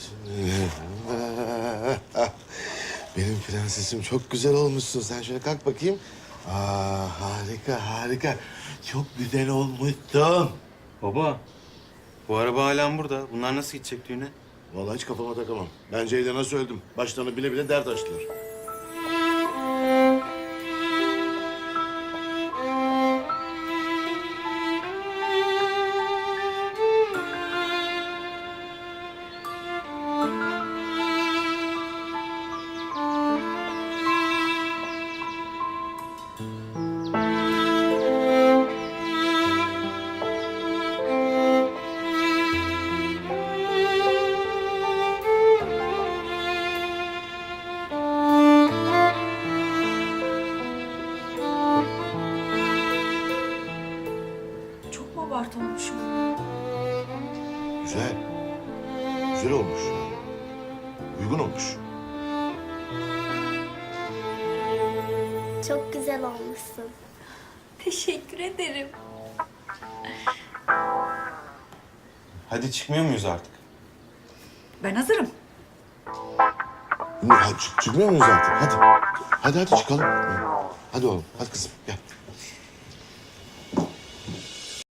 Benim prensesim çok güzel olmuşsun. Sen şöyle kalk bakayım. Aa, harika, harika. Çok güzel olmuşsun. Baba, bu araba halen burada. Bunlar nasıl gidecek düğüne? Vallahi hiç kafama takamam. Ben Ceylan'a söyledim. Başlarına bile bile dert açtılar. Çok mu abartılmışım? Güzel. Güzel olmuş. Uygun olmuş. Çok güzel olmuşsun. Teşekkür ederim. Hadi çıkmıyor muyuz artık? Ben hazırım. Hadi çık- çıkmıyor muyuz artık? Hadi. Hadi hadi çıkalım. Hadi oğlum. Hadi kızım gel.